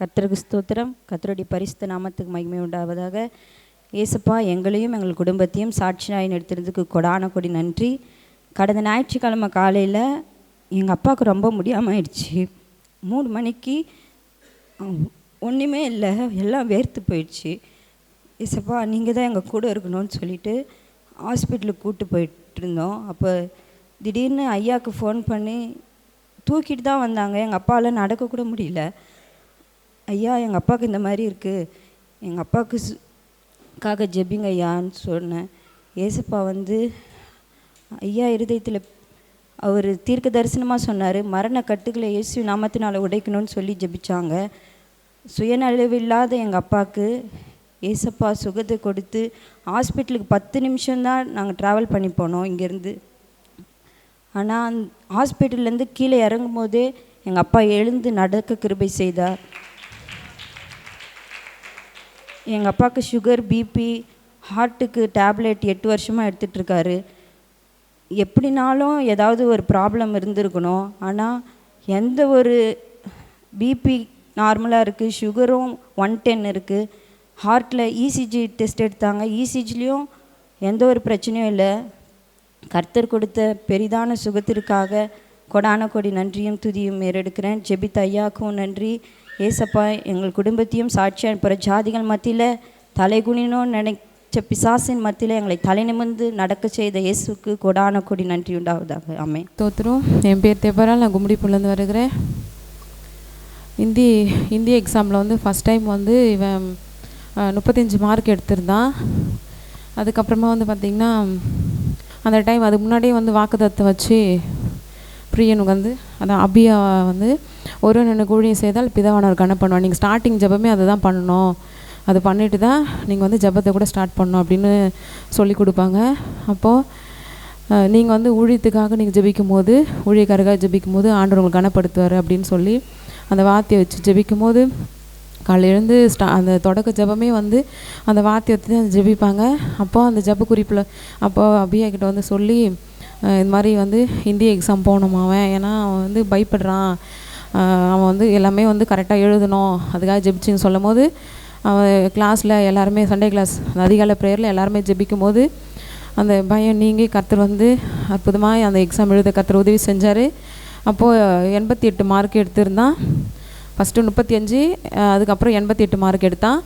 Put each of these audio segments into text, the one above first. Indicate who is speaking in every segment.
Speaker 1: கர்த்தருக்கு ஸ்தோத்திரம். கர்த்தருடைய பரிசுத்த நாமத்துக்கு மகிமை உண்டாவதாக. ஏசப்பா எங்களையும் எங்கள் குடும்பத்தையும் சாட்சியாய் நிறுத்துறதுக்கு கொடான கொடி நன்றி. கடந்த ஞாயிற்றுக்கிழமை காலையில் எங்கள் அப்பாவுக்கு ரொம்ப முடியாமல் ஆயிடுச்சு மூணு மணிக்கு ஒன்றுமே இல்லை. எல்லாம் வேர்த்து போயிடுச்சு. ஏசப்பா நீங்கள் தான் எங்கள் கூட இருக்கணும்னு சொல்லிட்டு ஹாஸ்பிட்டலுக்கு கூப்பிட்டு போயிட்டுருந்தோம். அப்போ திடீர்னு ஐயாவுக்கு ஃபோன் பண்ணி தூக்கிட்டு தான் வந்தாங்க. எங்கள் அப்பாவில் நடக்கக்கூட முடியல. ஐயா எங்கள் அப்பாவுக்கு இந்த மாதிரி இருக்குது எங்கள் அப்பாவுக்கு காக ஜெபிங்க ஐயான்னு சொன்னேன். ஏசப்பா வந்து ஐயா இருதயத்தில் அவர் தீர்க்க தரிசனமாக சொன்னார். மரண கட்டுகளை இயேசு நாமத்தினால் உடைக்கணும்னு சொல்லி ஜெபிச்சாங்க. சுயநலவில்லாத எங்கள் அப்பாவுக்கு ஏசப்பா சுகத்தை கொடுத்து ஹாஸ்பிட்டலுக்கு பத்து நிமிஷம்தான் நாங்கள் ட்ராவல் பண்ணி போனோம் இங்கேருந்து. ஆனால் ஹாஸ்பிட்டல்லேருந்து கீழே இறங்கும் போதே எங்கள் அப்பா எழுந்து நடக்க கிருபை செய்தார். எங்கள் அப்பாவுக்கு சுகர் பிபி ஹார்ட்டுக்கு டேப்லெட் எட்டு வருஷமாக எடுத்துகிட்ருக்காரு எப்படினாலும் ஏதாவது ஒரு ப்ராப்ளம் இருந்திருக்கணும். ஆனால் எந்த ஒரு பிபி நார்மலாக இருக்குது சுகரும் ஒன் டென் இருக்குது ஹார்ட்டில் இசிஜி டெஸ்ட் எடுத்தாங்க. இசிஜிலையும் எந்த ஒரு பிரச்சனையும் இல்லை. கர்த்தர் கொடுத்த பெரிதான சுகத்திற்காக கொடான கொடி நன்றியும் துதியும் ஏறெடுக்கிறேன். ஜெபித் ஐயாக்கும் நன்றி. ஏசப்பா எங்கள் குடும்பத்தையும் சாட்சியாக புற ஜாதிகள் மத்தியில் தலைகுனினோன்னு நினைச்ச பிசாசின் மத்தியில் எங்களை தலை நிமிர்ந்து நடக்க செய்த இயேசுக்கு கொடான கொடி நன்றி உண்டாவதாக. அம்மே
Speaker 2: தோத்துரும். என் பேர் தேவரால் நான் கும்மிடிப்புலேருந்து வருகிறேன். இந்தி இந்தி எக்ஸாமில் வந்து ஃபஸ்ட் டைம் வந்து இவன் முப்பத்தஞ்சு மார்க் எடுத்திருந்தான். அதுக்கப்புறமா வந்து பார்த்திங்கன்னா அந்த டைம் அதுக்கு முன்னாடியே வந்து வாக்குத்தத்தை வச்சு பிரியனுக்கு வந்து அதான் அபியா வந்து ஒரு எனக்கு ஊழியம் செய்தால் பிதாவானவர் கண பண்ணுவான் நீங்கள் ஸ்டார்டிங் ஜபமே அதை தான் பண்ணணும். அது பண்ணிட்டு தான் நீங்கள் வந்து ஜெபத்தை கூட ஸ்டார்ட் பண்ணணும் அப்படின்னு சொல்லி கொடுப்பாங்க. அப்போது நீங்கள் வந்து ஊழியத்துக்காக நீங்கள் ஜபிக்கும் போது ஊழியக்காரக்காக ஜபிக்கும் போது ஆண்டவர் உங்களுக்கு கனப்படுத்துவார் அப்படின்னு சொல்லி அந்த வார்த்தையை வச்சு ஜபிக்கும் போது காலைல எழுந்து ஸ்டா அந்த தொடக்க ஜெபமே வந்து அந்த வார்த்தையை வச்சு தான் ஜெபிப்பாங்க. அப்போ அந்த ஜெப குறிப்பில் அப்போ அபியா கிட்ட வந்து சொல்லி இது இந்த மாதிரி வந்து ஹிந்தி எக்ஸாம் போகணுமா அவன். ஏன்னா அவன் வந்து பயப்படுறான். அவன் வந்து எல்லாமே வந்து கரெக்டாக எழுதணும். அதுக்காக ஜெபிச்சின்னு சொல்லும் போது அவன் கிளாஸில் எல்லாருமே சண்டே கிளாஸ் அந்த அதிகாலை ப்ரேயரில் எல்லாருமே ஜெபிக்கும் போது அந்த பயம் நீங்கி கர்த்தர் வந்து அற்புதமாக அந்த எக்ஸாம் எழுத கர்த்தர் உதவி செஞ்சார். அப்போது எண்பத்தி எட்டு மார்க் எடுத்திருந்தான். ஃபஸ்ட்டு முப்பத்தி அஞ்சு அதுக்கப்புறம் எண்பத்தி எட்டு மார்க் எடுத்தான்.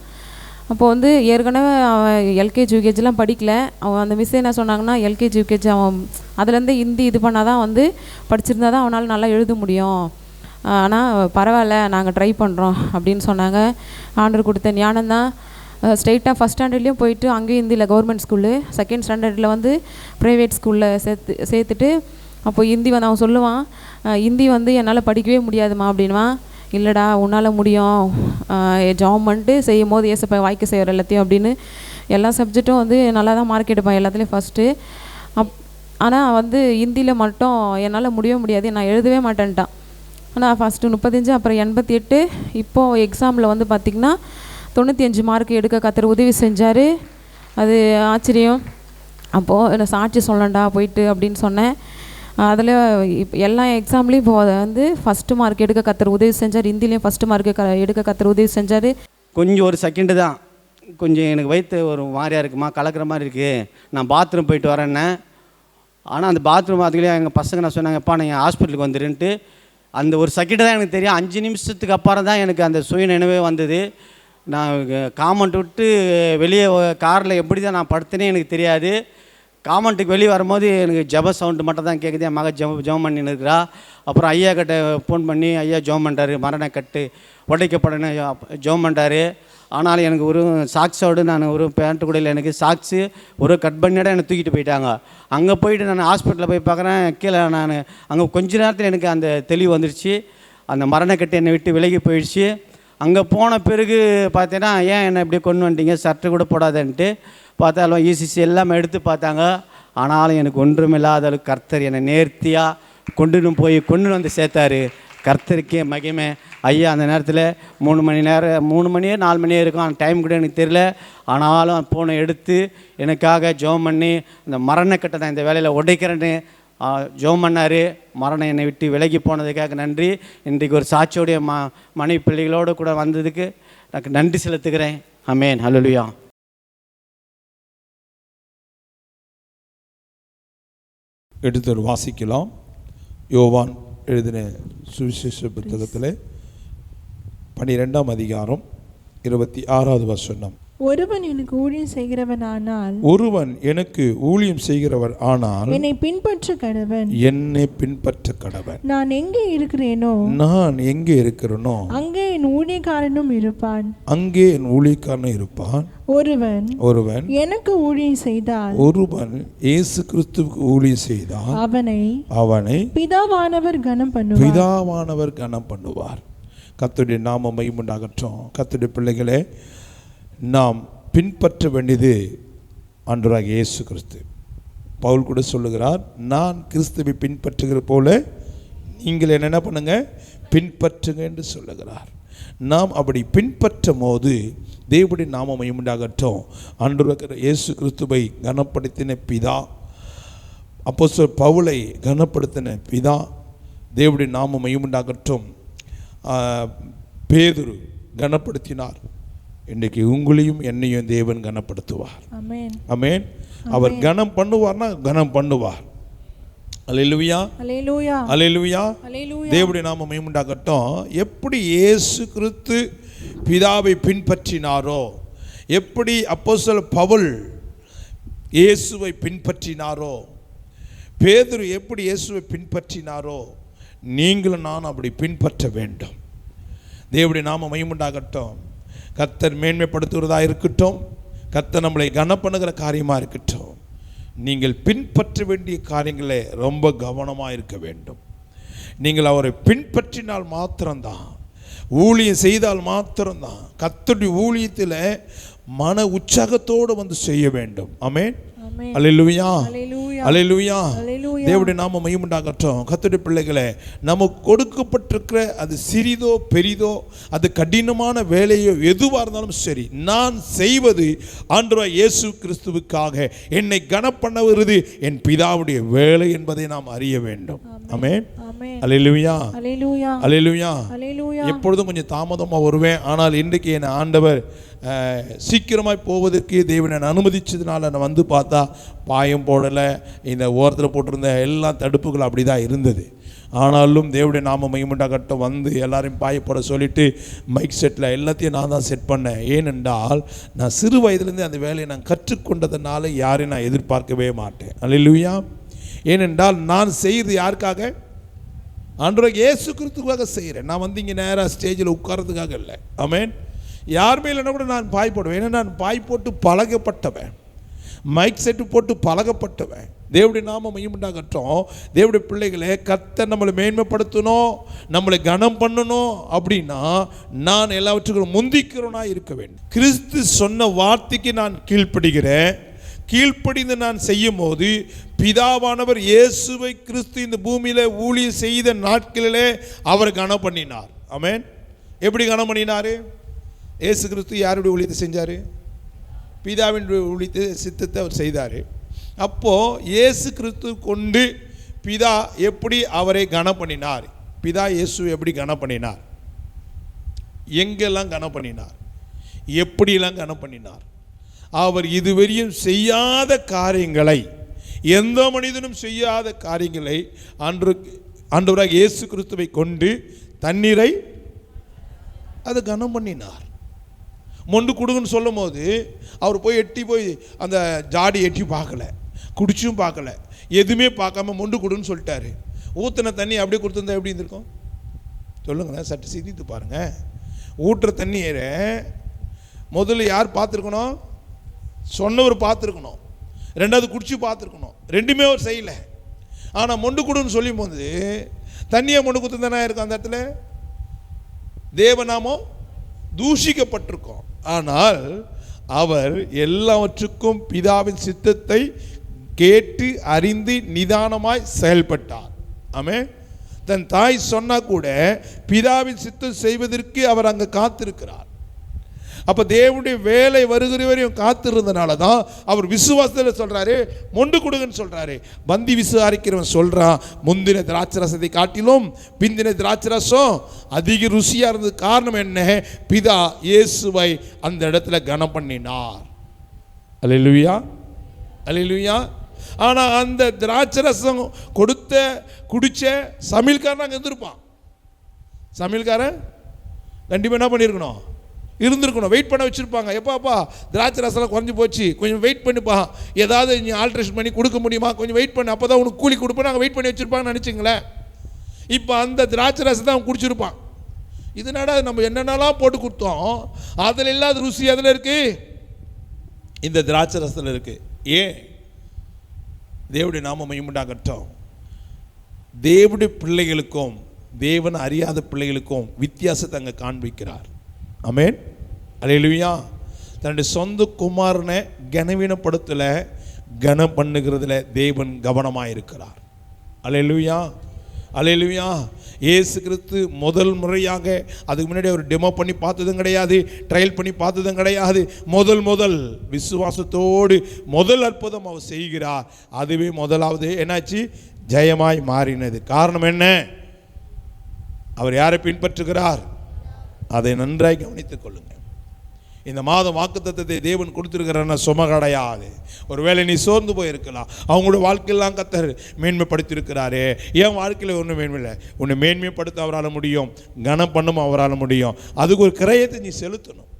Speaker 2: அப்போ வந்து ஏற்கனவே அவன் எல்கேஜி யூகேஜிலாம் படிக்கல. அவன் அந்த மிஸ் என்ன சொன்னாங்கன்னா எல்கேஜி யூகேஜி அவன் அதுலேருந்து ஹிந்தி இது பண்ணால் தான் வந்து படிச்சிருந்தா தான் அவனால் நல்லா எழுத முடியும். ஆனால் பரவாயில்ல நாங்கள் ட்ரை பண்ணுறோம் அப்படின்னு சொன்னாங்க. ஆர்டர் கொடுத்த ஞானம் தான். ஸ்ட்ரெயிட்டாக ஃபஸ்ட் ஸ்டாண்டர்ட்லேயும் போயிட்டு அங்கேயும் ஹிந்தியில் கவர்மெண்ட் ஸ்கூலு செகண்ட் ஸ்டாண்டர்டில் வந்து ப்ரைவேட் ஸ்கூலில் சேர்த்து சேர்த்துட்டு அப்போ ஹிந்தி வந்து அவன் சொல்லுவான் ஹிந்தி வந்து என்னால் படிக்கவே முடியாதுமா அப்படின்வான் இல்லைடா உன்னால் முடியும். ஜாப் பண்ணிட்டு செய்யும் போது ஏசப்பா வாய்க்க செய்கிற எல்லாத்தையும் அப்படின்னு. எல்லா சப்ஜெக்ட்டும் வந்து நல்லா தான் மார்க் எடுப்பான் எல்லாத்துலேயும் ஃபஸ்ட்டு அப் ஆனால் வந்து ஹிந்தியில் மட்டும் என்னால் முடியவே முடியாது நான் எழுதவே மாட்டேன்ட்டான். ஆனால் ஃபஸ்ட்டு முப்பத்தஞ்சு அப்புறம் எண்பத்தி எட்டு இப்போது எக்ஸாமில் வந்து பார்த்திங்கன்னா தொண்ணூற்றி அஞ்சு மார்க் எடுக்க கத்தர் உதவி செஞ்சார். அது ஆச்சரியம். அப்போது என்ன சாட்சி சொல்லண்டா போயிட்டு அப்படின்னு சொன்னேன். அதில் இப்போ எல்லா எக்ஸாம்லேயும் இப்போ வந்து ஃபஸ்ட்டு மார்க் எடுக்க கத்தர் உதவி செஞ்சார். ஹிந்திலையும் ஃபஸ்ட்டு மார்க் க எடுக்க கத்தர் உதவி செஞ்சார்.
Speaker 3: கொஞ்சம் ஒரு செகண்டு தான். கொஞ்சம் எனக்கு வயிற்று ஒரு மாதிரியாக இருக்குமா? கலக்கிற மாதிரி இருக்குது நான் பாத்ரூம் போயிட்டு வரேன்னே ஆனால் அந்த பாத்ரூம் அதுக்குள்ளேயே எங்கள் பசங்க நான் சொன்னாங்கப்பா நீங்கள் ஹாஸ்பிட்டலுக்கு வந்துருன்ட்டு அந்த ஒரு செகண்டு தான் எனக்கு தெரியும். அஞ்சு நிமிஷத்துக்கு அப்புறம் தான் எனக்கு அந்த சுய நினைவே வந்தது. நான் காமெண்ட் விட்டு வெளியே காரில் எப்படி தான் நான் படுத்தேனே எனக்கு தெரியாது. காமெண்ட்டுக்கு வெளியே வரும்போது எனக்கு ஜப சவுண்டு மட்டும் தான் கேட்குது என் மக ஜப ஜெபம் பண்ணின்னு இருக்கிறா. அப்புறம் ஐயா கிட்ட ஃபோன் பண்ணி ஐயா ஜெபம் பண்ணுறாரு மரண கட்டு உடைக்கப்படணும். ஜெபம் பண்ணுறாரு ஆனாலும் எனக்கு ஒரு சாக்ஸோடு நான் ஒரு பேண்ட்டு கூட இல்லை. எனக்கு சாக்ஸு ஒரு கட் பண்ணியோட என்னை தூக்கிட்டு போயிட்டாங்க. அங்கே போயிட்டு நான் ஹாஸ்பிட்டலில் போய் பார்க்குறேன். கீழே நான் அங்கே கொஞ்ச நேரத்தில் எனக்கு அந்த தெளிவு வந்துருச்சு. அந்த மரணக்கட்டு என்னை விட்டு விலகி போயிடுச்சு. அங்கே போன பிறகு பார்த்தீங்கன்னா ஏன் என்னை இப்படி கொண்டு வந்துட்டீங்க? சர்ட்டு கூட போடாதன்ட்டு. பார்த்தாலும் இசிசி எல்லாமே எடுத்து பார்த்தாங்க. ஆனாலும் எனக்கு ஒன்றுமில்லாத அளவுக்கு கர்த்தர் என்னை நேர்த்தியாக கொண்டுன்னு போய் கொண்டு வந்து சேர்த்தாரு. கர்த்தருக்கே மகிமை. ஐயா அந்த நேரத்தில் மூணு மணி நேரம் மூணு மணியே நாலு மணியே இருக்கும். அந்த டைம் கூட எனக்கு தெரியல. ஆனாலும் ஃபோனை எடுத்து எனக்காக ஜெபம் பண்ணி இந்த மரணக்கட்டை நான் இந்த வேலையில் உடைக்கிறேன்னு ஜோம் பண்ணார். மரணம் என்னை விட்டு விலகி போனதுக்காக நன்றி. இன்றைக்கு ஒரு சாட்சியோடைய ம மனைவி பிள்ளைகளோடு கூட வந்ததுக்கு எனக்கு நன்றி செலுத்துகிறேன். அமேன் ஹalleluya
Speaker 4: எடுத்து வாசிக்கலாம். யோவான் எழுதின சுவிசேஷ புத்தகத்தில். பனிரெண்டாம் அதிகாரம் இருபத்தி ஆறாவது வசனம்.
Speaker 5: ஒருவன் எனக்கு ஊழியம் செய்கிறவனானால்
Speaker 4: ஒருவன் எனக்கு ஊழியம் செய்கிறவர் ஆனால்
Speaker 5: என்னை பின்பற்ற கடவன்
Speaker 4: என்னை பின்பற்ற கடவன்
Speaker 5: நான் எங்கே இருக்கிறேனோ
Speaker 4: நான் எங்கே இருக்கிறேனோ
Speaker 5: அங்கே என் ஊழியக்காரனும் இருப்பான்.
Speaker 4: அங்கே என் ஊழியக்காரன் இருப்பான்.
Speaker 5: ஒருவன்
Speaker 4: ஒருவன்
Speaker 5: எனக்கு ஊழியம் செய்தால்
Speaker 4: ஒருவன் இயேசு கிறிஸ்துவுக்கு ஊழியம் செய்தால்
Speaker 5: அவனை
Speaker 4: அவனை
Speaker 5: பிதாவானவர் கனம் பண்ணுவார்.
Speaker 4: பிதாவானவர் கனம் பண்ணுவார். கத்துடைய நாம உண்டாகட்டும். கத்துடைய பிள்ளைகளே நாம் பின்பற்ற வேண்டியது ஆண்டவராக இயேசு கிறிஸ்து. பவுல் கூட சொல்லுகிறார் நான் கிறிஸ்துவை பின்பற்றுகிற போல நீங்கள் என்ன பண்ணுங்க? பின்பற்றுங்க என்று சொல்லுகிறார். நாம் அப்படி பின்பற்றும் போது தேவடி நாம மைமுண்டாகட்டும் ஆண்டவராக இயேசு கிறிஸ்துவை கனப்படுத்தின பிதா அப்போஸ்தலர் பவுலை கனப்படுத்தின பிதா தேவடி நாம மையமுண்டாகட்டும் பேதுரு கனப்படுத்தினார். இன்றைக்கு உங்களையும் என்னையும் தேவன் கனப்படுத்துவார்.
Speaker 5: ஆமென்
Speaker 4: அவர் கனம் பண்ணுவார்னா கனம் பண்ணுவார். அல்லேலூயா
Speaker 5: அல்லேலூயா
Speaker 4: அல்லேலூயா தேவனுடைய நாம மையமுண்டாகட்டும் எப்படி இயேசு கிறிஸ்து பிதாவை பின்பற்றினாரோ எப்படி அப்போஸ்தலர் பவுல் இயேசுவை பின்பற்றினாரோ பேதுரு எப்படி இயேசுவை பின்பற்றினாரோ நீங்களும் நான் அப்படி பின்பற்ற வேண்டும். தேவடைய நாம மையமுண்டாகட்டும் கத்தர் மேன்மைப்படுத்துகிறதாக இருக்கட்டும். கத்தர் நம்மளை கனப்பண்ணுகிற காரியமாக இருக்கட்டும். நீங்கள் பின்பற்ற வேண்டிய காரியங்களை ரொம்ப கவனமாக இருக்க வேண்டும். நீங்கள் அவரை பின்பற்றினால் மாத்திரம்தான். ஊழியம் செய்தால் மாத்திரம்தான். கத்தடி ஊழியத்தில் மன உற்சாகத்தோடு வந்து செய்ய வேண்டும். ஆமென். அல்லேலூயா
Speaker 5: அல்லேலூயா.
Speaker 4: தேவனுடைய நாம மையமுண்டாகட்டும் கத்துடைய பிள்ளைகளே நமக்கு கொடுக்கப்பட்டிருக்கிற அது சிறிதோ பெரிதோ அது கடினமான வேலையோ எதுவாக இருந்தாலும் சரி நான் செய்வது ஆண்டவராய் இயேசு கிறிஸ்துவுக்காக. என்னை கனப்பண்ண என் பிதாவுடைய வேலை என்பதை நாம் அறிய வேண்டும். ஆமென் அல்லேலூயா
Speaker 5: அல்லேலூயா
Speaker 4: எப்பொழுதும் கொஞ்சம் தாமதமாக வருவேன். ஆனால் இன்றைக்கு என் ஆண்டவர் சீக்கிரமாய் போவதற்கு தேவன் என்னை அனுமதிச்சதுனால நான் வந்து பார்த்தா பாயம் போடலை இந்த ஓரத்தில் போட்டிருந்த எல்லா தடுப்புகளும் அப்படி தான் இருந்தது. ஆனாலும் தேவனுடைய நாம மையமுண்டாகட்டும் வந்து எல்லாரையும் பாய போட சொல்லிட்டு மைக் செட்டில் எல்லாத்தையும் நான் தான் செட் பண்ணேன். ஏனென்றால் நான் சிறு வயதிலேருந்து அந்த வேலையை நான் கற்றுக்கொண்டதுனால யாரையும் நான் எதிர்பார்க்கவே மாட்டேன். அல்லேலூயா ஏனென்றால் நான் செய்கிறது யாருக்காக? ஆண்டவராக இயேசு கிறிஸ்துக்காக செய்கிறேன். நான் வந்து இங்கே நேராக ஸ்டேஜில் உட்கார்றதுக்காக இல்லை. ஆமென் யார் மேலே கூட நான் பாய் போடுவேன். ஏன்னா நான் பாய் போட்டு பழகப்பட்டவன். மைக் செட்டு போட்டு பழகப்பட்டவன். தேவடைய நாம மையமுண்டாகட்டும். தேவடைய பிள்ளைகளை கத்தை நம்மளை மேன்மைப்படுத்தணும் நம்மளை கனம் பண்ணணும் அப்படின்னா நான் எல்லாவற்றுக்கும் முந்திக்கிறோனா இருக்க வேண்டும். கிறிஸ்து சொன்ன வார்த்தைக்கு நான் கீழ்ப்படுகிறேன். கீழ்ப்படிந்து நான் செய்யும் போது பிதாவானவர் இயேசுவை கிறிஸ்து இந்த பூமியில் ஊழிய செய்த நாட்களிலே அவர் கனம் பண்ணினார். அமேன் எப்படி கனம் பண்ணினாரு? இயேசு கிறிஸ்து யாருடைய ஊழியத்தை செஞ்சார்? பிதாவின் ஊழியத்தை சித்தத்தை அவர் செய்தார். அப்போது இயேசு கிறிஸ்து கொண்டு பிதா எப்படி அவரை கனம் பண்ணினார்? பிதா இயேசு எப்படி கனம் பண்ணினார்? எங்கெல்லாம் கனம் பண்ணினார்? எப்படியெல்லாம் கனம் பண்ணினார்? அவர் இதுவரையும் செய்யாத காரியங்களை எந்த மனிதனும் செய்யாத காரியங்களை அன்று ஆண்டவராக இயேசு கிறிஸ்துவை கொண்டு தண்ணீரை அது கனம் பண்ணினார். மொண்டு கொடுங்கன்னு சொல்லும் போது அவர் போய் எட்டி போய் அந்த ஜாடி எட்டி பார்க்கல குடிச்சும் பார்க்கல எதுவுமே பார்க்காம மொண்டு கொடுன்னு சொல்லிட்டாரு. ஊற்றின தண்ணி அப்படியே கொடுத்துருந்தா எப்படி இருந்திருக்கும்? சொல்லுங்களேன் சற்று சிந்தித்து பாருங்கள் ஊற்றுற தண்ணியை முதல்ல யார் பார்த்துருக்கணும்? சொன்னவர் பார்த்துருக்கணும். ரெண்டாவது குடிச்சு பார்த்துருக்கணும். ரெண்டுமே அவர் செய்யலை. ஆனால் மொண்டு கொடுன்னு சொல்லும் போது தண்ணியை மொண்டு கொடுத்துருந்தானே இருக்கும் அந்த இடத்துல? தேவநாமம் தூஷிக்கப்பட்டிருக்கோம். ஆனால் அவர் எல்லாவற்றுக்கும் பிதாவின் சித்தத்தை கேட்டு அறிந்து நிதானமாய் செயல்பட்டார். ஆமே தன் தாய் சொன்னா கூட பிதாவின் சித்தம் செய்வதற்கு அவர் அங்கே காத்திருக்கிறார். அப்போ தேவனுடைய வேலை வருகிற வரையும் காத்திருந்தனால தான் அவர் விசுவாசத்தில் சொல்கிறாரு மொண்டு கொடுங்கன்னு சொல்கிறாரு பந்தி விசாரிக்கிறவன் சொல்கிறான் முந்தின திராட்சரசத்தை காட்டிலும் பிந்தின திராட்சரசம் அதிக ருசியாக இருந்தது. காரணம் என்ன? பிதா இயேசுவை அந்த இடத்துல கனம் பண்ணினார். அல்லேலூயா. அல்லேலூயா. ஆனால் அந்த திராட்சரசம் கொடுத்த குடிச்ச சமையல்காரன் அங்கே இருந்திருப்பான். சமையல்காரன்? கண்டிப்பாக என்ன பண்ணியிருக்கணும்? இருந்திருக்கணும். வெயிட் பண்ண வச்சுருப்பாங்க. எப்பாப்பா திராட்சை ரசம்லாம் குறைஞ்சி போச்சு. கொஞ்சம் வெயிட் பண்ணிப்பா. ஏதாவது நீ ஆல்ட்ரேஷன் பண்ணி கொடுக்க முடியுமா? கொஞ்சம் வெயிட் பண்ணு. அப்போ தான் உனக்கு கூலி கொடுப்பேன் நாங்கள் வெயிட் பண்ணி வச்சுருப்பாங்கன்னு நினச்சிங்களேன். இப்போ அந்த திராட்சை ரசத்தை அவன் குடிச்சிருப்பான். இதனால நம்ம என்னென்னலாம் போட்டு கொடுத்தோம்? அதில் இல்லாத ருசி அதில் இருக்குது இந்த திராட்சை ரசத்தில் இருக்குது ஏன்? தேவனுடைய நாம மையமுண்டாகட்டும் தேவனுடைய பிள்ளைகளுக்கும் தேவன் அறியாத பிள்ளைகளுக்கும் வித்தியாசத்தை அங்கே காண்பிக்கிறார். அமேன் அல்லேலூயா தன்னுடைய சொந்த குமாரனை கனவீனப்படுத்தல கனம் பண்ணுகிறதுல தேவன் கவனமாக இருக்கிறார் அல்லேலூயா அல்லேலூயா இயேசு கிறிஸ்து முதல் முறையாக அதுக்கு முன்னாடி அவர் டெமோ பண்ணி பார்த்ததும் கிடையாது ட்ரையல் பண்ணி பார்த்ததும் கிடையாது. முதல் முதல் விசுவாசத்தோடு முதல் அற்புதம் அவர் செய்கிறார். அதுவே முதலாவது என்னாச்சு? ஜெயமாய் மாறினது. காரணம் என்ன? அவர் யாரை பின்பற்றுகிறார்? அதை நன்றாய் கவனித்துக் கொள்ளுங்கள். இந்த மாதம் வாக்குத்தத்தத்தை தேவன் கொடுத்துருக்கிறன்னா சும கிடையாது. ஒருவேளை நீ சோர்ந்து போயிருக்கலாம். அவங்களோட வாழ்க்கையெல்லாம் கத்தர் மேன்மைப்படுத்தியிருக்கிறாரே. என் வாழ்க்கையில் ஒன்றும் மேன்மையில்லை. உன்னை மேன்மைப்படுத்த அவரால் முடியும். கனம் பண்ணும் அவரால் முடியும். அதுக்கு ஒரு கிரயத்தை நீ செலுத்தணும்.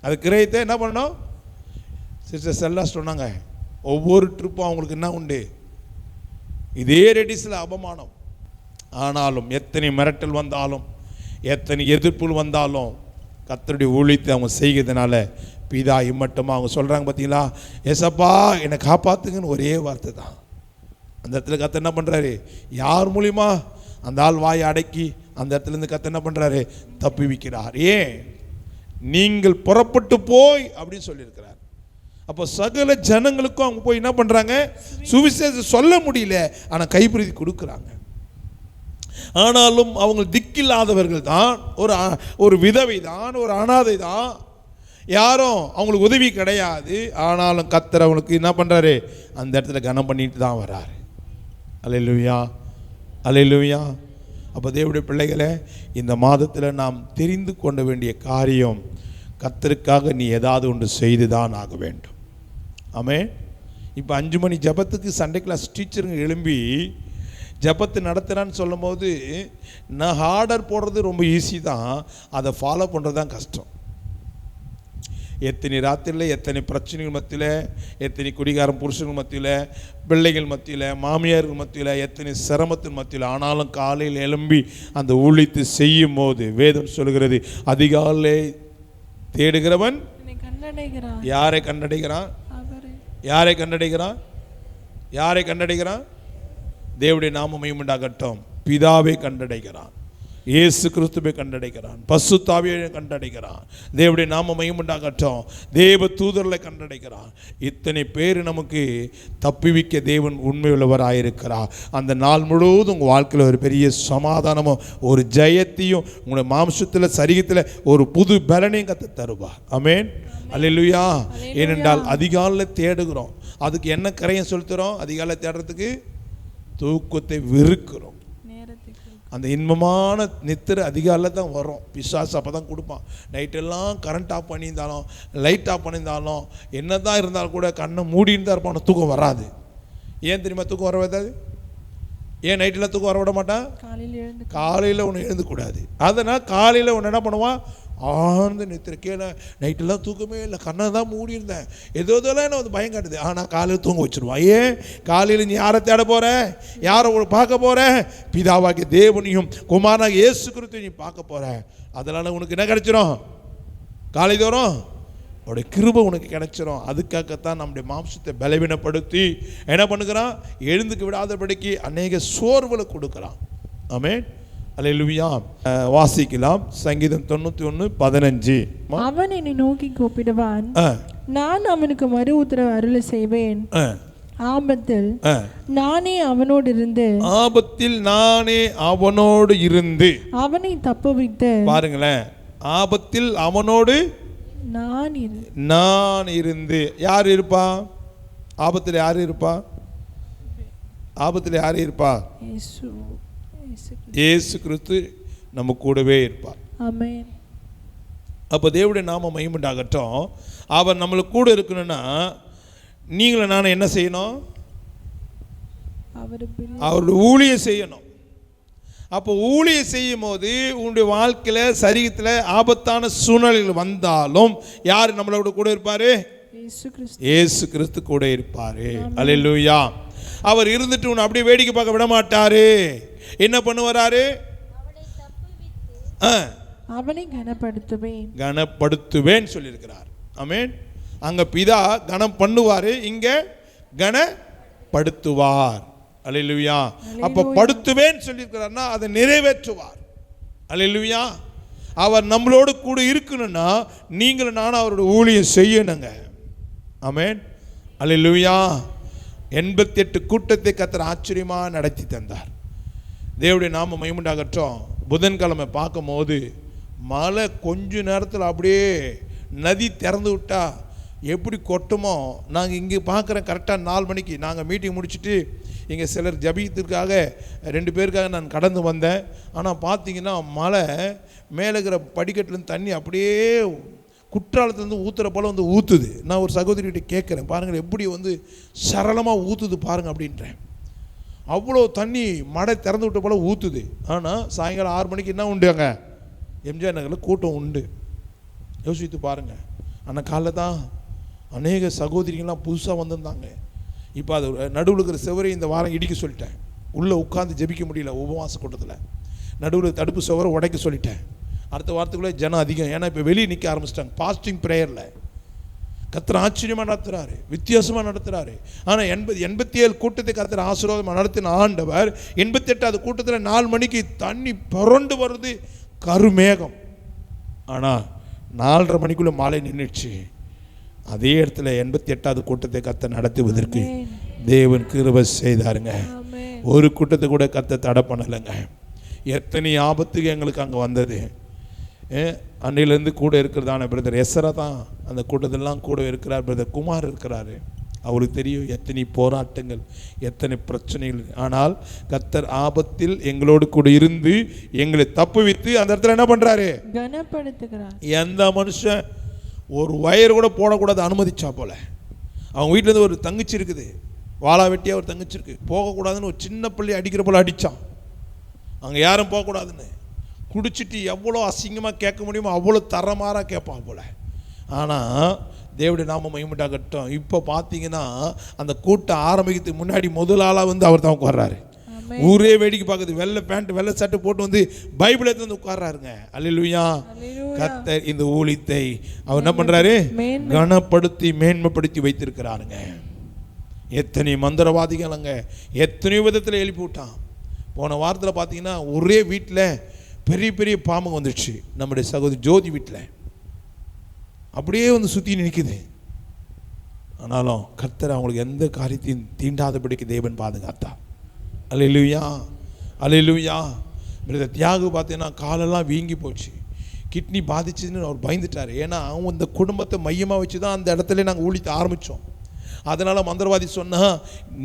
Speaker 4: அது கிரயத்தை என்ன பண்ணணும்? சிஸ்டர் செல்லா சொன்னாங்க ஒவ்வொரு ட்ரிப்பும் அவங்களுக்கு என்ன உண்டு? இதே ரெடிஸில் அவமானம். ஆனாலும் எத்தனை மிரட்டல் வந்தாலும் எத்தனை எதிர்ப்புகள் வந்தாலும் கத்தருடைய ஊழியத்தை அவங்க செய்கிறதுனால பிதா இம்மட்டமாக அவங்க சொல்கிறாங்க பார்த்தீங்களா எசப்பா என்னை காப்பாற்றுங்கன்னு ஒரே வார்த்தை தான். அந்த இடத்துல கத்த என்ன பண்ணுறாரு யார் மூலியமா அந்த ஆள் வாயை அடக்கி அந்த இடத்துலேருந்து கத்த என்ன பண்ணுறாரு தப்பி வைக்கிறார். ஏன்? நீங்கள் புறப்பட்டு போய் அப்படின்னு சொல்லியிருக்கிறார். அப்போ சகல ஜனங்களுக்கும் அவங்க போய் என்ன பண்ணுறாங்க சுவிசேஷம் சொல்ல முடியல. ஆனால் கைப்பிரதி கொடுக்குறாங்க. ஆனாலும் அவங்க திக்கில்லாதவர்கள் தான். ஒரு ஒரு விதவை தான் ஒரு அனாதை தான். யாரும் அவங்களுக்கு உதவி கிடையாது. ஆனாலும் கத்தர் அவங்களுக்கு என்ன பண்ணுறாரு அந்த இடத்துல கனம் பண்ணிட்டு தான் வராரு. அலையிலுவியா அலையிலுவியா அப்போ தேவடைய பிள்ளைகளை இந்த மாதத்தில் நாம் தெரிந்து கொள்ள வேண்டிய காரியம் கத்தருக்காக நீ ஏதாவது ஒன்று செய்து தான் ஆக வேண்டும். ஆமே இப்போ அஞ்சு மணி ஜபத்துக்கு சண்டே கிளாஸ் டீச்சருங்க எழும்பி ஜபத்தை நடத்துகிறான்னு சொல்லும்போது நான் ஆர்டர் போடுறது ரொம்ப ஈஸி தான். அதை ஃபாலோ பண்ணுறது தான் கஷ்டம். எத்தனை ராத்திரியில் எத்தனை பிரச்சனைகள் மத்தியில் எத்தனை குடிகாரம் புருஷர்கள் மத்தியில் பிள்ளைகள் மத்தியில் மாமியார்கள் மத்தியில் எத்தனை சிரமத்தின் மத்தியில் ஆனாலும் காலையில் எழும்பி அந்த ஊழித்து செய்யும் போது வேதம் சொல்கிறது அதிகாலை தேடுகிறவன் யாரை கண்டடைகிறான்? யாரை கண்டடைகிறான்? யாரை கண்டடைகிறான்? தேவனுடைய நாமமையும் உண்டாகட்டும். பிதாவை கண்டடைகிறான். இயேசு கிறிஸ்துவை கண்டடைகிறான். பசுத்தாவியை கண்டடைகிறான். தேவனுடைய நாமமையும் உண்டாகட்டும். தேவ தூதர்களை கண்டடைகிறான். இத்தனை பேர் நமக்கு தப்பிவிக்க தேவன் உண்மை உள்ளவராயிருக்கிறார் அந்த நாள் முழுவதும் உங்கள் வாழ்க்கையில் ஒரு பெரிய சமாதானமும் ஒரு ஜெயத்தையும் உங்களுடைய மாம்சத்தில் சரீரத்தில் ஒரு புது பலனையும் கத்த தருவார். ஆமென். அல்லேலூயா ஏனென்றால் அதிகாலையில் தேடுகிறோம். அதுக்கு என்ன கரையும் செலுத்துகிறோம் அதிகாலை தேடுறதுக்கு தூக்கத்தை வெறுக்கிறோம். அந்த இன்பமான நித்திர அதிகாலையில் தான் வரும். பிசாசு அப்போ தான் கொடுப்பான் நைட்டெல்லாம் கரண்ட் ஆஃப் பண்ணியிருந்தாலும் லைட் ஆஃப் பண்ணியிருந்தாலும் என்ன தான் இருந்தாலும் கூட கண்ணை மூடின்னு தான் இருப்பான். தூக்கம் வராது. ஏன் தெரியுமா தூக்கம் வர வராது ஏன் நைட்டில் தூக்கம் வர விட மாட்டான்?
Speaker 5: காலையில் எழுந்து
Speaker 4: காலையில் ஒன்று எழுந்துக்கூடாது. அதனால் காலையில் ஒன்று என்ன பண்ணுவான்? ஆழ்ந்து நித்திர கீழே நைட்டெல்லாம் தூக்கமே இல்லை. கண்ணை தான் மூடியிருந்தேன். ஏதோ இதெல்லாம் என்ன வந்து பயம் காட்டுது. ஆனால் காலையில் தூங்க வச்சுருவான் ஏன் காலையில் நீ யாரை தேட போகிற யாரை உன்னை பார்க்க போகிற பிதாவாகிய தேவனையும் குமாராக இயேசு கிறிஸ்துவையும் நீ பார்க்க போகிற அதனால் உனக்கு என்ன கிடைச்சிரும்? காலை தோறும் அவருடைய கிருபை உனக்கு கிடைச்சிரும். அதுக்காகத்தான் நம்முடைய மாம்சத்தை பலவீனப்படுத்தி என்ன பண்ணுகிறான்? எழுந்துக்க விடாதபடிக்கு அநேக சோர்வுகளை கொடுக்குறான். ஆமேன். அல்லேலூயா அஹ், வாசிக்கலாம். சங்கீதம் தொண்ணூற்றி ஒன்று பதினஞ்சு
Speaker 5: அவன் என்னை நோக்கி கூப்பிடுவான். நான் அவனுக்கு மறு உத்தரவு அருளை செய்வேன். ஆபத்தில் நானே அவனோடு இருந்து
Speaker 4: ஆபத்தில் நானே அவனோடு இருந்து.
Speaker 5: அவனை தப்புவித்து
Speaker 4: பாருங்களேன். ஆபத்தில் அவனோடு
Speaker 5: நான்
Speaker 4: நான் இருந்து. யார் இருப்பா? ஆபத்தில் யார் இருப்பா? ஆபத்தில் யார் இருப்பா?
Speaker 5: இயேசு
Speaker 4: கிறிஸ்து. நம்ம கூடவே இருப்பார். அப்போ தேவனுடைய நாம மகிமுண்டாகட்டும் அவர் நம்மளுக்கு கூட இருக்கணும்னா நீங்களும் நானும் என்ன செய்யணும்? அவருடைய ஊழியம் செய்யணும். அப்போ ஊழியம் செய்யும் போது உன்னுடைய வாழ்க்கையில் சரீரத்தில் ஆபத்தான சூழ்நிலைகள் வந்தாலும் யார் நம்மளோட கூட இருப்பார்?
Speaker 5: இயேசு கிறிஸ்து.
Speaker 4: கூட இருப்பார். அல்லேலூயா அவர் இருந்துட்டு உன்னை அப்படியே வேடிக்கை பார்க்க விட மாட்டாரு என்ன பண்ணுவாரு ஆ.
Speaker 5: அவனை கனப்படுத்துவேன்.
Speaker 4: கனப்படுத்துவேன் சொல்லியிருக்கிறார். ஆமென். அங்க பிதா கனம் பண்ணுவார் இங்க கனப்படுத்துவார். அல்லேலூயா. அப்ப படுத்துவேன் சொல்லியிருக்கிறார்னா அதை நிறைவேற்றுவார். அல்லேலூயா. அவர் நம்மளோடு கூட இருக்கணும்னா நீங்களும் நானும் அவரோட ஊழியம் செய்யணுங்க. ஆமென். அல்லேலூயா. எண்பத்தி எட்டு கூட்டத்தை கத்தர் ஆச்சரியமா நடத்தி தந்தார். தேவடைய நாம மயமுண்டாகட்டும் புதன்கிழமை பார்க்கும்போது மழை கொஞ்ச நேரத்தில் அப்படியே நதி திறந்து விட்டா எப்படி கொட்டுமோ நாங்கள் இங்கே பார்க்குறோம் கரெக்டாக நாலு மணிக்கு. நாங்கள் மீட்டிங் முடிச்சுட்டு இங்கே சிலர் ஜபியத்திற்காக ரெண்டு பேருக்காக நான் கடந்து வந்தேன். ஆனால் பார்த்தீங்கன்னா மழை மேலே இருக்கிற படிக்கட்டுலேருந்து தண்ணி அப்படியே குற்றாலத்துலேருந்து ஊற்றுற போல் வந்து ஊற்றுது நான் ஒரு சகோதரிகிட்ட கேட்குறேன் பாருங்கள் எப்படி வந்து சரளமாக ஊற்றுது பாருங்கள் அப்படின்றேன். அவ்வளோ தண்ணி மடை திறந்து விட்ட போல் ஊற்றுது ஆனால் சாயங்காலம் ஆறு மணிக்கு என்ன உண்டு அங்கே? எம்ஜிஆர் நகரில் கூட்டம் உண்டு. யோசித்து பாருங்கள் ஆனால் காலைல தான் அநேக சகோதரிகள்லாம் புதுசாக வந்திருந்தாங்க. இப்போ அது நடுவில் இருக்கிற சுவரை இந்த வாரம் இடிக்க சொல்லிட்டேன். உள்ளே உட்காந்து ஜெபிக்க முடியல உபவாச கூட்டத்தில். நடுவில் தடுப்பு சுவரை உடைக்க சொல்லிட்டேன். அடுத்த வாரத்துக்குள்ளே ஜனம் அதிகம். ஏன்னா இப்போ வெளியே நிற்க ஆரம்பிச்சிட்டாங்க. பாஸ்டிங் ப்ரேயரில் கத்தர் ஆச்சரியமாக நடத்துகிறாரு வித்தியாசமாக நடத்துகிறாரு ஆனால் எண்பது எண்பத்தி ஏழு கூட்டத்தை கத்தர் ஆசீர்வாதமாக நடத்தின ஆண்டவர் எண்பத்தி எட்டாவது கூட்டத்தில் நாலு மணிக்கு தண்ணி புரண்டு வருது கருமேகம். ஆனால் நாலரை மணிக்குள்ளே மாலை நின்றுச்சு அதே இடத்துல எண்பத்தி எட்டாவது கூட்டத்தை கத்த நடத்துவதற்கு தேவன் கிருபை செய்தாருங்க. ஒரு கூட்டத்தை கூட கத்த தடை பண்ணலைங்க. எத்தனை ஆபத்துக்கு எங்களுக்கு அங்கே வந்தது. அன்னையிலேருந்து கூட இருக்கிறதான பிரதர் எஸ்ரா தான் அந்த கூட்டத்திலலாம் கூட இருக்கிறார் பிரதர் குமார் இருக்கிறாரு. அவருக்கு தெரியும் எத்தனை போராட்டங்கள் எத்தனை பிரச்சனைகள். ஆனால் கத்தர் ஆபத்தில் எங்களோடு கூட இருந்து எங்களை தப்புவித்து அந்த இடத்துல என்ன பண்ணுறாரு எந்த மனுஷன் ஒரு வயர் கூட போடக்கூடாது அனுமதிச்சா போல. அவங்க வீட்டிலேருந்து ஒரு தங்கச்சி இருக்குது. வாளா வெட்டியாக ஒரு தங்கச்சி இருக்கு. போகக்கூடாதுன்னு ஒரு சின்ன பிள்ளை அடிக்கிற போல அடித்தான் அங்கே யாரும் போகக்கூடாதுன்னு. குடிச்சிட்டு எவ்வளோ அசிங்கமாக கேட்க முடியுமோ அவ்வளோ தரமாறாக கேட்பான் போல. ஆனால் தேவடைய நாம மகிமட்டாகட்டும் இப்போ பார்த்தீங்கன்னா அந்த கூட்டம் ஆரம்பிக்கிறதுக்கு முன்னாடி முதல் ஆளாக வந்து அவர் தான் உட்கார்றாரு. ஊரே வேடிக்கை பார்க்குது. வெள்ளை பேண்ட் வெள்ளை சட்டை போட்டு வந்து பைபிள் எடுத்து வந்து உட்கார்றாருங்க. அல்லேலூயா. கர்த்தர் இந்த ஊழியத்தை அவர் என்ன பண்றாரு?
Speaker 5: மேன்மை-
Speaker 4: கனப்படுத்தி மேன்மைப்படுத்தி வைத்திருக்கிறாருங்க. எத்தனை மந்திரவாதிகள் அங்க. எத்தனையோ விதத்தில் எழுப்பி விட்டான். போன வாரத்தில் பார்த்தீங்கன்னா ஒரே வீட்டில் பெரிய பெரிய பாம்பு வந்துடுச்சு நம்முடைய சகோதரி ஜோதி வீட்டில். அப்படியே வந்து சுற்றி நிற்குது ஆனாலும் கர்த்தர் அவங்களுக்கு எந்த காரியத்தையும் தீண்டாதபடிக்கு தேவன் பாதுகாத்தா. அல்லேலூயா அல்லேலூயா. பிரதர் தியாகு பார்த்தீங்கன்னா காலெல்லாம் வீங்கி போச்சு. கிட்னி பாதிச்சுன்னு அவர் பயந்துட்டார். ஏன்னா அவங்க இந்த குடும்பத்தை மையமாக வச்சு தான் அந்த இடத்துல நாங்கள் ஊழித்து ஆரம்பித்தோம் அதனால் மந்திரவாதி சொன்னால்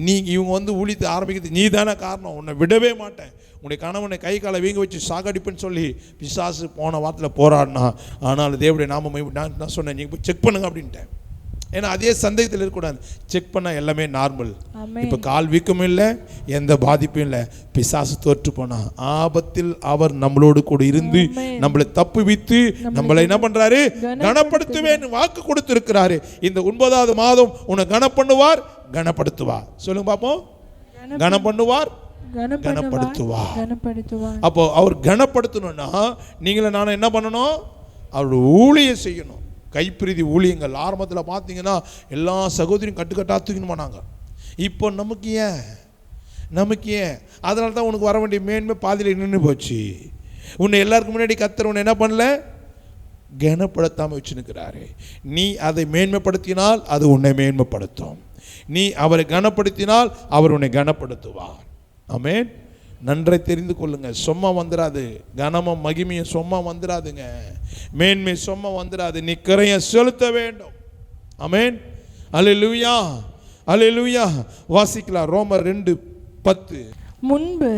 Speaker 4: நீ இவங்க வந்து ஊழித்து ஆரம்பிக்கிறது நீ தானே காரணம். உன்னை விடவே மாட்டேன். உன்னுடைய கணவனை கை காலை வீங்க வச்சு சாகடிப்புன்னு சொல்லி பிசாசு போன வாரத்தில் போராடினா ஆனால் தேவடைய நாம நான் சொன்னேன். நீங்கள் போய் செக் பண்ணுங்க அப்படின்ட்டேன். ஏன்னா அதே சந்தேகத்தில் இருக்கக்கூடாது. செக் பண்ணால் எல்லாமே நார்மல். இப்போ கால் வீக்கமும் இல்லை எந்த பாதிப்பும் இல்லை. பிசாசு தோற்று போனா ஆபத்தில் அவர் நம்மளோடு கூட இருந்து. நம்மளை தப்புவித்து நம்மளை என்ன பண்றாரு?
Speaker 5: கனப்படுத்துகிறார்.
Speaker 4: கனப்படுத்துவேன் வாக்கு கொடுத்திருக்கிறாரு. இந்த ஒன்பதாவது மாதம் உன்னை கனம் பண்ணுவார் கனப்படுத்துவார். சொல்லுங்க பாப்போம். கனம் பண்ணுவார்
Speaker 5: கனப்படுத்துவார்
Speaker 4: அப்போ அவர் கனப்படுத்தணும்னா நீங்களும் நானும் என்ன பண்ணணும்? அவருடைய ஊழியம் செய்யணும். கைப்பிரிதி ஊழியங்கள். ஆரம்பத்தில் பார்த்தீங்கன்னா எல்லா சகோதரியும் கட்டுக்கட்டாக தூக்கின்னு போனாங்க. இப்போ நமக்கு ஏன்? நமக்கு ஏன்? அதனால தான் உனக்கு வர வேண்டிய மேன்மை பாதியில் நின்று போச்சு. உன்னை எல்லாருக்கும் முன்னாடி கத்துற உன்னை என்ன பண்ணல? கனப்படுத்தாமல் வச்சுருக்கிறாரு. நீ அதை மேன்மைப்படுத்தினால் அது உன்னை மேன்மைப்படுத்தும். நீ அவரை கனப்படுத்தினால் அவர் உன்னை கனப்படுத்துவார். ஆமென். நன்றை தெரிந்து கொள்ளுங்க. சும்மா வந்துடாது கனமும் மகிமையும் சும்மா வந்துடாதுங்க மேன்மை சும்மா வந்துடாது நீ கரையை செலுத்த வேண்டும். அமேன் அல்லேலூயா அல்லேலூயா வாசிக்கலாம். ரோமர் ரெண்டு பத்து.
Speaker 5: முன்பு.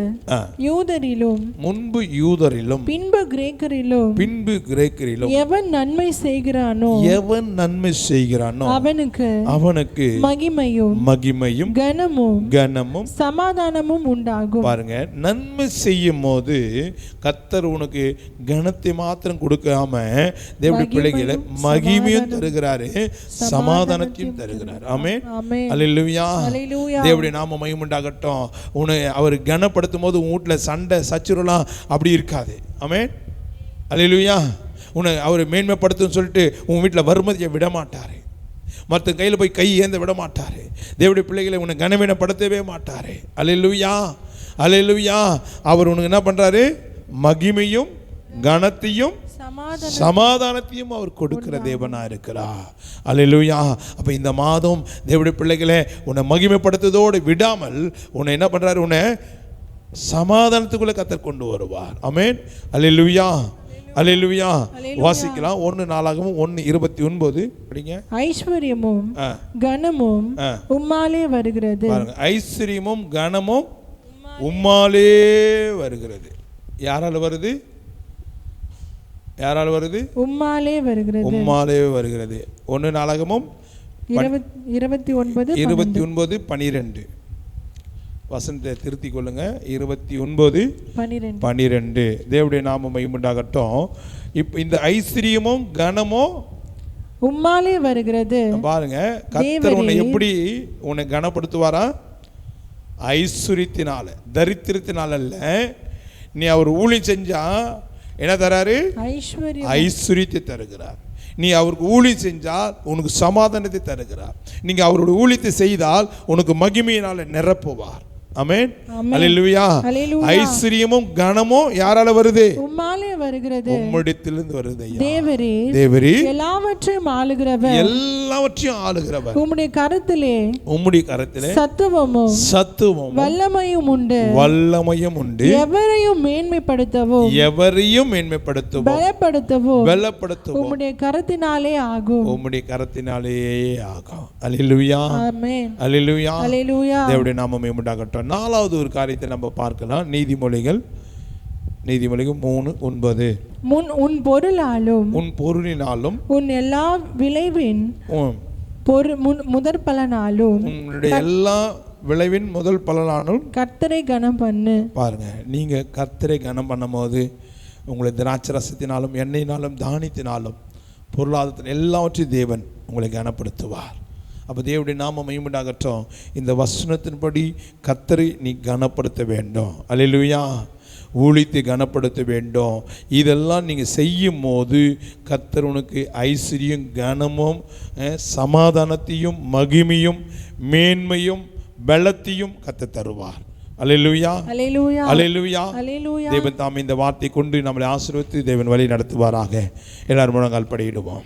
Speaker 5: யூதரிலும்
Speaker 4: முன்பு யூதரிலும்
Speaker 5: பின்பு கிரேக்கரிலும்
Speaker 4: பின்பு கிரேக்கரிலும்
Speaker 5: எவன் நன்மை செய்கிறானோ
Speaker 4: எவன் நன்மை செய்கிறானோ
Speaker 5: அவனுக்கு
Speaker 4: அவனுக்கு
Speaker 5: மகிமையும்
Speaker 4: மகிமையும்
Speaker 5: கனமும்
Speaker 4: கனமும்
Speaker 5: சமாதானமும் உண்டாகும்.
Speaker 4: பாருங்க நன்மை செய்யும் போது கத்தர் உனக்கு கனத்தை மாத்திரம் கொடுக்காம தேவனுடைய பிள்ளைகளை மகிமையும் தருகிறாரு. சமாதானத்தையும் தருகிறார். அல்லேலூயா
Speaker 5: அல்லேலூயா.
Speaker 4: தேவனுடைய நாம மகிமுண்டாகட்டும். உன்னை அவர் கனப்படுத்தும் போது உன் வீட்டில் சண்டை சச்சுரலாம் அப்படி இருக்காது. ஆமேன்? அல்லேலூயா. உன்னை அவர் மேன்மைப்படுத்தும் சொல்லிட்டு உன் வீட்டில் வறுமதியை விட மாட்டார் மற்ற கையில் போய் கை ஏந்த விட மாட்டார் தேவடைய பிள்ளைகளை உன்னை கனவீனப்படுத்தவே மாட்டார். அல்லேலூயா. அல்லேலூயா. அவர் உனக்கு என்ன பண்ணுறாரு மகிமையும் கனத்தையும் சமாதானத்தையும் அவர் கொடுக்கிற தேவனா இருக்கிறார் அல்லேலூயா அப்ப இந்த மாதம் தேவனுடைய பிள்ளைகளே உன்னை மகிமைப்படுத்துவதோடு விடாமல் உன்னை என்ன பண்றாரு? உன்னை சமாதானத்துக்குள்ள கத்தர் கொண்டு வருவார். ஆமென் அல்லேலூயா அல்லேலூயா வாசிக்கலாம். ஒன்று நாளாகவும் ஒன்று இருபத்தி ஒன்பது. படிங்க.
Speaker 5: ஐஸ்வர்யமும் கனமும். உம்மாலே வருகிறது.
Speaker 4: ஐஸ்வர்யமும் கனமும் உம்மாலே வருகிறது. யாரால வருது? யாரால வருது?
Speaker 5: உம்மாலே வருகிறது.
Speaker 4: உம்மாலே வருகிறது. ஒன்று நாளாகமும்
Speaker 5: இருபத் இருபத்தி ஒன்பது
Speaker 4: இருபத்தி ஒன்பது பனிரெண்டு வசனத்தை திருத்திக் கொள்ளுங்க. இருபத்தி ஒன்பது
Speaker 5: பனிரெண்டு
Speaker 4: பனிரெண்டு தேவனுடைய நாம மையமுண்டாகட்டும் இப்போ இந்த ஐஸ்வர்யமும் கனமும்
Speaker 5: உம்மாலே வருகிறது.
Speaker 4: பாருங்க கத்தர் உன்னை எப்படி உன்னை கனப்படுத்துவாரா? ஐஸ்வர்யத்தினால தரித்திரத்தினால அல்ல. நீ அவர் ஊழி செஞ்சா என்ன தராரு? ஐஸ்வர்யத்தை தருகிறார். நீ அவருக்கு ஊழி செஞ்சால் உனக்கு சமாதானத்தை தருகிறார். நீங்க அவரோட ஊழியத்தை செய்தால் உனக்கு மகிமையினால நிரப்புவார். ஆமென். அல்லேலூயா. ஐஸ்வர்யமும் கனமும் யாரால வருது?
Speaker 5: உம்மாலே வருகிறது.
Speaker 4: உம்மிடத்திலிருந்து வருது ஐயா.
Speaker 5: தேவரே
Speaker 4: தேவரி.
Speaker 5: எல்லாவற்றையும் ஆளுகிறவர்.
Speaker 4: எல்லாவற்றையும் ஆளுகிறவர்.
Speaker 5: உம்முடைய கரத்திலே
Speaker 4: உம்முடைய கரத்திலே
Speaker 5: சத்துவமும்
Speaker 4: சத்துவமும்
Speaker 5: வல்லமையும் உண்டு.
Speaker 4: வல்லமையும் உண்டு.
Speaker 5: எவரையும் மேன்மைப்படுத்தவும்
Speaker 4: எவரையும் மேன்மைப்படுத்துவோம்
Speaker 5: பலப்படுத்தவும்
Speaker 4: வெள்ளப்படுத்துவோம்
Speaker 5: உம்முடைய கரத்தினாலே ஆகும்.
Speaker 4: உம்முடைய கரத்தினாலேயே ஆகும். அல்லேலூயா
Speaker 5: ஆமென்
Speaker 4: அல்லேலூயா
Speaker 5: அல்லேலூயா
Speaker 4: தேவனுடைய நாமமே உண்டாகட்டும். நாலாவது ஒரு காரியத்தை நம்ம பார்க்கலாம். நீதிமொழிகள். நீதிமொழிகள் மூணு ஒன்பது.
Speaker 5: முன் உன் பொருளாலும்
Speaker 4: உன் பொருளினாலும்
Speaker 5: உன் எல்லா விளைவின் பொரு முதற் பலனாலும்
Speaker 4: உன்னுடைய எல்லா விளைவின் முதல் பலனாலும்
Speaker 5: கர்த்தரை கனம் பண்ணு.
Speaker 4: பாருங்க நீங்க கர்த்தரை கனம் பண்ணும்போது உங்களை திராட்சை ரசத்தினாலும் எண்ணெயினாலும் தானியத்தினாலும் பொருளாதாரத்தில் எல்லாவற்றையும் தேவன் உங்களை கனப்படுத்துவார். அப்போ தேவனுடைய நாம மையமுண்டாகட்டும் இந்த வசனத்தின்படி கர்த்தரை நீ கனப்படுத்த வேண்டும். அல்லேலூயா ஊழித்து கனப்படுத்த வேண்டும். இதெல்லாம் நீங்கள் செய்யும் போது கர்த்தர் உனக்கு ஐஸ்வர்யம் கனமும் சமாதானத்தையும் மகிமையும் மேன்மையும் பலத்தையும் கத்த தருவார். அல்லேலூயா
Speaker 5: அல்லேலூயா
Speaker 4: தேவன் தாம் இந்த வார்த்தை கொண்டு நம்மளை ஆசீர்வதித்து தேவன் வழி நடத்துவாராக. எல்லாரும் முழங்கால் படியிடுவோம்.